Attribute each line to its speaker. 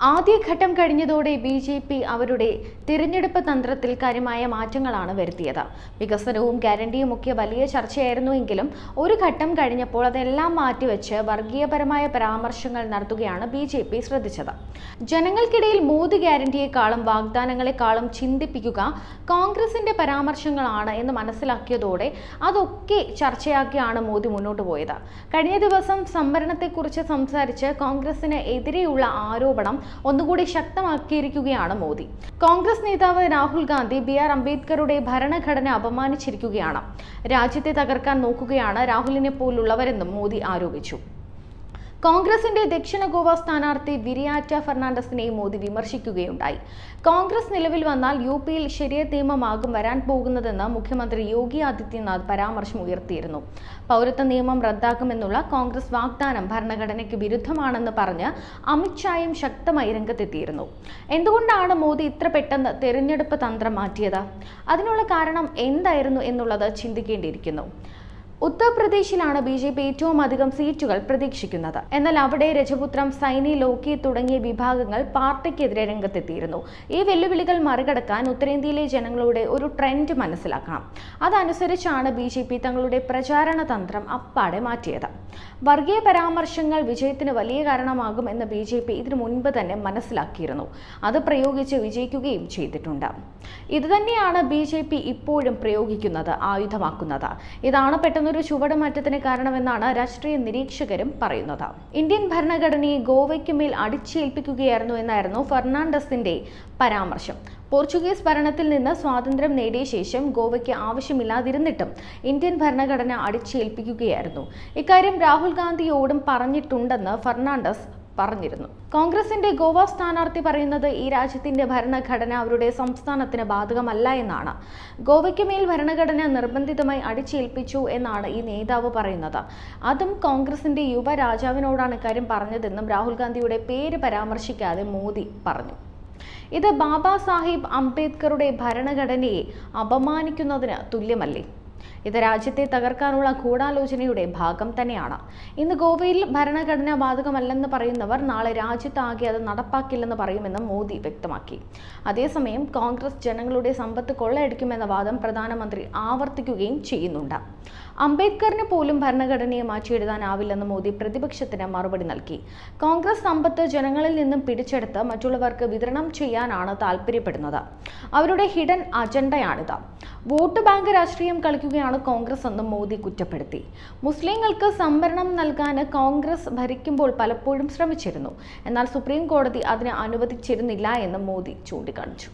Speaker 1: ആദ്യഘട്ടം കഴിഞ്ഞതോടെ B J P അവരുടെ തിരഞ്ഞെടുപ്പ് തന്ത്രത്തിൽ കാര്യമായ മാറ്റങ്ങളാണ് വരുത്തിയത്. വികസനവും ഗ്യാരണ്ടിയും ഒക്കെ വലിയ ചർച്ചയായിരുന്നുവെങ്കിലും ഒരു ഘട്ടം കഴിഞ്ഞപ്പോൾ അതെല്ലാം മാറ്റിവെച്ച് വർഗീയപരമായ പരാമർശങ്ങൾ നടത്തുകയാണ് ബി ജെ പി ശ്രദ്ധിച്ചത്. ജനങ്ങൾക്കിടയിൽ മോദി ഗ്യാരണ്ടിയെക്കാളും വാഗ്ദാനങ്ങളെക്കാളും ചിന്തിപ്പിക്കുക കോൺഗ്രസിന്റെ പരാമർശങ്ങളാണ് എന്ന് മനസ്സിലാക്കിയതോടെ അതൊക്കെ ചർച്ചയാക്കിയാണ് മോദി മുന്നോട്ട് പോയത്. കഴിഞ്ഞ ദിവസം സംവരണത്തെക്കുറിച്ച് സംസാരിച്ച് കോൺഗ്രസിന് എതിരെയുള്ള ആരോപണം ഒന്നുകൂടി ശക്തമാക്കിയിരിക്കുകയാണ് മോദി. കോൺഗ്രസ് നേതാവ് രാഹുൽ ഗാന്ധി ബി ആർ അംബേദ്കറുടെ ഭരണഘടന അപമാനിച്ചിരിക്കുകയാണ്. രാജ്യത്തെ തകർക്കാൻ നോക്കുകയാണ് രാഹുലിനെ പോലുള്ളവരെന്നും മോദി ആരോപിച്ചു. കോൺഗ്രസിന്റെ ദക്ഷിണ ഗോവ സ്ഥാനാർത്ഥി വിരിയാറ്റ ഫെർണാണ്ടസിനെ മോദി വിമർശിക്കുകയുണ്ടായി. കോൺഗ്രസ് നിലവിൽ വന്നാൽ യു പിയിൽ ശരിയ നിയമമാകും വരാൻ പോകുന്നതെന്ന് മുഖ്യമന്ത്രി യോഗി ആദിത്യനാഥ് പരാമർശം ഉയർത്തിയിരുന്നു. പൗരത്വ നിയമം റദ്ദാക്കുമെന്നുള്ള കോൺഗ്രസ് വാഗ്ദാനം ഭരണഘടനയ്ക്ക് വിരുദ്ധമാണെന്ന് പറഞ്ഞ് അമിത്ഷായും ശക്തമായി രംഗത്തെത്തിയിരുന്നു. എന്തുകൊണ്ടാണ് മോദി ഇത്ര പെട്ടെന്ന് തെരഞ്ഞെടുപ്പ് തന്ത്രം മാറ്റിയത്? അതിനുള്ള കാരണം എന്തായിരുന്നു എന്നുള്ളത് ചിന്തിക്കേണ്ടിയിരിക്കുന്നു. ഉത്തർപ്രദേശിലാണ് ബി ജെ പി ഏറ്റവും അധികം സീറ്റുകൾ പ്രതീക്ഷിക്കുന്നത്. എന്നാൽ അവിടെ രജപുത്രം സൈനി ലോക്കി തുടങ്ങിയ വിഭാഗങ്ങൾ പാർട്ടിക്കെതിരെ രംഗത്തെത്തിയിരുന്നു. ഈ വെല്ലുവിളികൾ മറികടക്കാൻ ഉത്തരേന്ത്യയിലെ ജനങ്ങളുടെ ഒരു ട്രെൻഡ് മനസ്സിലാക്കണം. അതനുസരിച്ചാണ് ബി ജെ പി തങ്ങളുടെ പ്രചാരണ തന്ത്രം അപ്പാടെ മാറ്റിയത്. വർഗീയ പരാമർശങ്ങൾ വിജയത്തിന് വലിയ കാരണമാകും എന്ന് ബി ജെ പി ഇതിനു മുൻപ് തന്നെ മനസ്സിലാക്കിയിരുന്നു. അത് പ്രയോഗിച്ച് വിജയിക്കുകയും ചെയ്തിട്ടുണ്ട്. ഇതുതന്നെയാണ് ബി ജെ പി ഇപ്പോഴും പ്രയോഗിക്കുന്നത് ആയുധമാക്കുന്നത്. ഇതാണ് പെട്ടെന്നൊരു ചുവടുമാറ്റത്തിന് കാരണമെന്നാണ് രാഷ്ട്രീയ നിരീക്ഷകരും പറയുന്നത്. ഇന്ത്യൻ ഭരണഘടനയെ ഗോവയ്ക്ക് മേൽ അടിച്ചേൽപ്പിക്കുകയായിരുന്നു എന്നായിരുന്നു ഫെർണാണ്ടസിന്റെ പരാമർശം. പോർച്ചുഗീസ് ഭരണത്തിൽ നിന്ന് സ്വാതന്ത്ര്യം നേടിയ ശേഷം ഗോവയ്ക്ക് ആവശ്യമില്ലാതിരുന്നിട്ടും ഇന്ത്യൻ ഭരണഘടന അടിച്ചേൽപ്പിക്കുകയായിരുന്നു. ഇക്കാര്യം രാഹുൽ ഗാന്ധിയോടും പറഞ്ഞിട്ടുണ്ടെന്ന് ഫെർണാണ്ടസ് പറഞ്ഞിരുന്നു. കോൺഗ്രസിന്റെ ഗോവ സ്ഥാനാർത്ഥി പറയുന്നത് ഈ രാജ്യത്തിന്റെ ഭരണഘടന അവരുടെ സംസ്ഥാനത്തിന് ബാധകമല്ല എന്നാണ്. ഗോവയ്ക്ക് മേൽ ഭരണഘടന നിർബന്ധിതമായി അടിച്ചേൽപ്പിച്ചു എന്നാണ് ഈ നേതാവ് പറയുന്നത്. അതും കോൺഗ്രസിന്റെ യുവ രാജാവിനോടാണ് ഇക്കാര്യം പറഞ്ഞതെന്നും രാഹുൽ ഗാന്ധിയുടെ പേര് പരാമർശിക്കാതെ മോദി പറഞ്ഞു. ഇത് ബാബാ സാഹിബ് അംബേദ്കറുടെ ഭരണഘടനയെ അപമാനിക്കുന്നതിന് തുല്യമല്ലേ? ഇത് രാജ്യത്തെ തകർക്കാനുള്ള ഗൂഢാലോചനയുടെ ഭാഗം തന്നെയാണ്. ഇന്ന് ഗോവയിൽ ഭരണഘടന ബാധകമല്ലെന്ന് പറയുന്നവർ നാളെ രാജ്യത്താകെ അത് നടപ്പാക്കില്ലെന്ന് പറയുമെന്നും മോദി വ്യക്തമാക്കി. അതേസമയം കോൺഗ്രസ് ജനങ്ങളുടെ സമ്പത്ത് കൊള്ളയടിക്കുമെന്ന വാദം പ്രധാനമന്ത്രി ആവർത്തിക്കുകയും ചെയ്യുന്നുണ്ട്. അംബേദ്കറിന് പോലും ഭരണഘടനയെ മാറ്റിയെഴുതാനാവില്ലെന്ന് മോദി പ്രതിപക്ഷത്തിന് മറുപടി നൽകി. കോൺഗ്രസ് സമ്പത്ത് ജനങ്ങളിൽ നിന്നും പിടിച്ചെടുത്ത് മറ്റുള്ളവർക്ക് വിതരണം ചെയ്യാനാണ് താല്പര്യപ്പെടുന്നത് അവരുടെ ഹിഡൻ അജണ്ടയാണിത്. വോട്ട് ബാങ്ക് രാഷ്ട്രീയം കളിക്കുകയാണ് കോൺഗ്രസ് എന്ന് മോദി കുറ്റപ്പെടുത്തി. മുസ്ലിങ്ങൾക്ക് സംവരണം നൽകാൻ കോൺഗ്രസ് ഭരിക്കുമ്പോൾ പലപ്പോഴും ശ്രമിച്ചിരുന്നു. എന്നാൽ സുപ്രീം കോടതി അതിന് അനുവദിച്ചിരുന്നില്ല എന്ന് മോദി ചൂണ്ടിക്കാണിച്ചു.